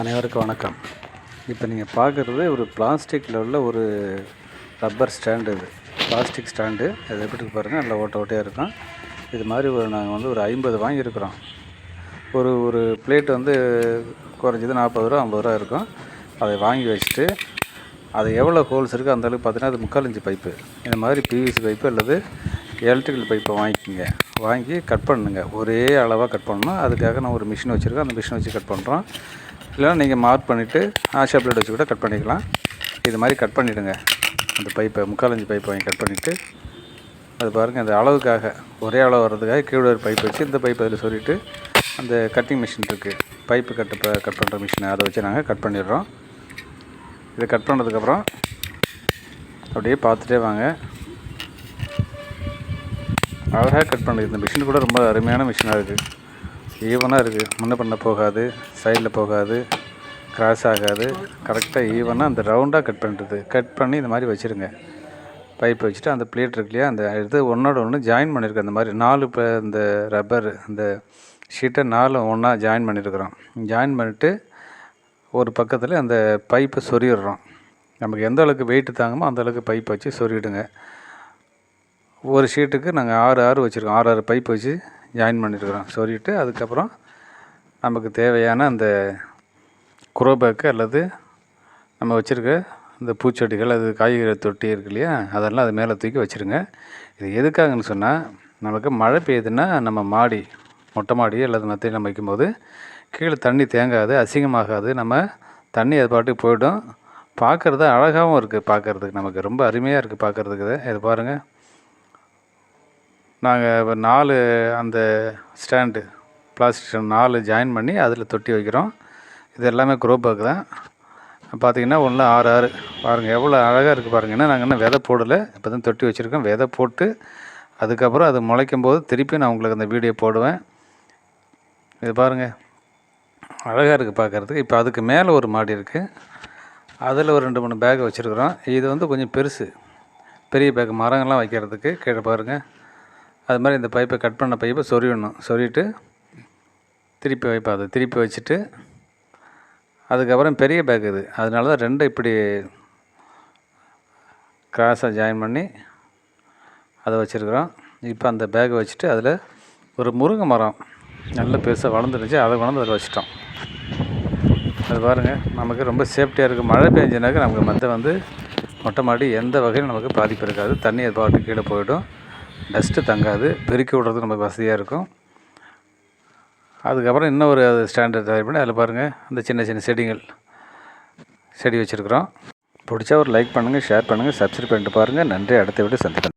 அனைவருக்கும் வணக்கம். இப்போ நீங்கள் பார்க்குறது ஒரு பிளாஸ்டிக்கில் உள்ள ஒரு ரப்பர் ஸ்டாண்டு இது. Plastic stand. அது எப்படி பாருங்கள் நல்லா ஓட்ட ஓட்டையாக இருக்கும். இது மாதிரி ஒரு நாங்கள் வந்து ஒரு ஐம்பது வாங்கியிருக்கிறோம். ஒரு ஒரு பிளேட் வந்து குறைஞ்சது நாற்பது ரூபா ஐம்பது ரூபா இருக்கும். அதை வாங்கி வச்சுட்டு அது எவ்வளோ ஹோல்ஸ் இருக்குது அந்தளவுக்கு பார்த்தீங்கன்னா அது முக்கால் இன்ச்சு பைப்பு. இந்த மாதிரி பிவிசி பைப்பு அல்லது எலக்ட்ரிக்கல் பைப்பை வாங்கிக்கோங்க. வாங்கி கட் பண்ணுங்க. ஒரே அளவாக கட் பண்ணணும். அதுக்காக நான் ஒரு மிஷின் வச்சுருக்கேன் அந்த மிஷின் வச்சு கட் பண்ணுறோம் இல்லைனா நீங்கள் மார்க் பண்ணிவிட்டு ஆஷா பிளேட் வச்சு கூட கட் பண்ணிக்கலாம். இது மாதிரி கட் பண்ணிவிடுங்க அந்த பைப்பை முக்காலஞ்சு பைப்பை வாங்கி கட் பண்ணிவிட்டு அது பாருங்கள் அந்த அளவுக்காக ஒரே அளவு வர்றதுக்காக கீழே ஒரு பைப் வச்சு இந்த பைப் அதில் சொல்லிவிட்டு அந்த கட்டிங் மிஷின் இருக்குது பைப்பு கட்டு கட் பண்ணுற மிஷினை அதை வச்சு நாங்கள் கட் பண்ணிடுறோம். இதை கட் பண்ணதுக்கப்புறம் அப்படியே பார்த்துட்டே வாங்க. அழகாக கட் பண்ணுறது இந்த மிஷின் கூட ரொம்ப அருமையான மிஷினாக இருக்குது ஈவனாக இருக்குது முன்ன பண்ண போகாது சைடில் போகாது கிராஸ் ஆகாது. கரெக்டாக ஈவனாக அந்த ரவுண்டாக கட் பண்ணுறது கட் பண்ணி இந்த மாதிரி வச்சுருங்க. பைப் வச்சுட்டு அந்த பிளேட் இருக்கு இல்லையா? அந்த இது ஒன்றோட ஒன்று ஜாயின் பண்ணியிருக்கோம் அந்த மாதிரி நாலு இப்போ இந்த ரப்பர் அந்த ஷீட்டை நாலு ஒன்றா ஜாயின் பண்ணியிருக்கிறோம் ஜாயின் பண்ணிவிட்டு ஒரு பக்கத்தில் அந்த பைப்பை சொறிடுறோம் நமக்கு எந்த அளவுக்கு வெயிட்டு தாங்குமோ அந்த அளவுக்கு பைப் வச்சு சொறிவிடுங்க ஒரு ஷீட்டுக்கு நாங்கள் ஆறு ஆறு வச்சுருக்கோம். ஆறு ஆறு பைப் வச்சு ஜாயின் பண்ணியிருக்கிறோம் சொல்லிவிட்டு அதுக்கப்புறம் நமக்கு தேவையான அந்த குரோபேக்கு அல்லது நம்ம வச்சுருக்க இந்த பூச்செடிகள் அது காய்கறி தொட்டி இருக்கு இல்லையா அதெல்லாம் அது மேலே தூக்கி வச்சுருங்க. இது எதுக்காகன்னு சொன்னால் நமக்கு மழை பெய்யுதுன்னா நம்ம மாடி மொட்டை மாடி அல்லது மத்தியில் நம்ம வைக்கும்போது கீழே தண்ணி தேங்காது அசிங்கமாகாது. நம்ம தண்ணி அது பாட்டுக்கு போய்டும். பார்க்குறது அழகாகவும் இருக்குது பார்க்குறதுக்கு. நமக்கு ரொம்ப அருமையாக இருக்குது பார்க்குறதுக்கு இது. பாருங்கள் நாங்கள் நாலு அந்த ஸ்டாண்டு பிளாஸ்டிக் ஸ்டாண்ட் நாலு ஜாயின் பண்ணி அதில் தொட்டி வைக்கிறோம். இது எல்லாமே க்ரோ பேக் தான். பார்த்தீங்கன்னா ஒன்று ஆறு ஆறு. பாருங்கள் எவ்வளோ அழகாக இருக்குது பாருங்கள் நாங்கள் இன்னும் விதை போடலை. இப்போ தான் தொட்டி வச்சுருக்கோம். விதை போட்டு அதுக்கப்புறம் அது முளைக்கும் போது திருப்பி நான் உங்களுக்கு அந்த வீடியோ போடுவேன். இது பாருங்கள் அழகாக இருக்குது பார்க்குறதுக்கு இப்போ அதுக்கு மேலே ஒரு மாடி இருக்குது அதில் ஒரு ரெண்டு மூணு பேக் வச்சுருக்குறோம். இது வந்து கொஞ்சம் பெருசு. பெரிய பேக் மரங்கள்லாம் வைக்கிறதுக்கு கீழே பாருங்கள் அது மாதிரி இந்த பைப்பை கட் பண்ண பைப்பை சொருவிடணும் சொருவிட்டு திருப்பி வைப்பா அதை திருப்பி வச்சுட்டு அதுக்கப்புறம் பெரிய பேக் இது. அதனால தான் ரெண்டு இப்படி கிராஸாக ஜாயின் பண்ணி அதை வச்சுருக்குறோம். இப்போ அந்த பேக்கை வச்சுட்டு அதில் ஒரு முருங்கை மரம் நல்ல பெருசாக வளர்ந்துருந்துச்சு அதை கொண்டு அதில் வச்சிட்டோம். அது பாருங்கள் நமக்கு ரொம்ப சேஃப்டியாக இருக்குது மழை பெஞ்சினாக்க நமக்கு மற்ற வந்து மொட்டை மாடி எந்த வகையிலும் நமக்கு பாதிப்பு இருக்காது. தண்ணி அது பாட்டு கீழே போயிடும். டஸ்ட்டு தங்காது பெருக்கி விட்றதுக்கு நமக்கு வசதியாக இருக்கும். அதுக்கப்புறம் இன்னும் ஒரு ஸ்டாண்டர்ட் தயார் பண்ணி அதில் பாருங்கள் அந்த சின்ன சின்ன செடிகள் செடி வச்சுருக்குறோம். பிடிச்சா ஒரு லைக் பண்ணுங்கள் ஷேர் பண்ணுங்கள் சப்ஸ்கிரைப் பண்ணிட்டு பாருங்கள் நன்றி அடுத்த விட சந்திப்பேன்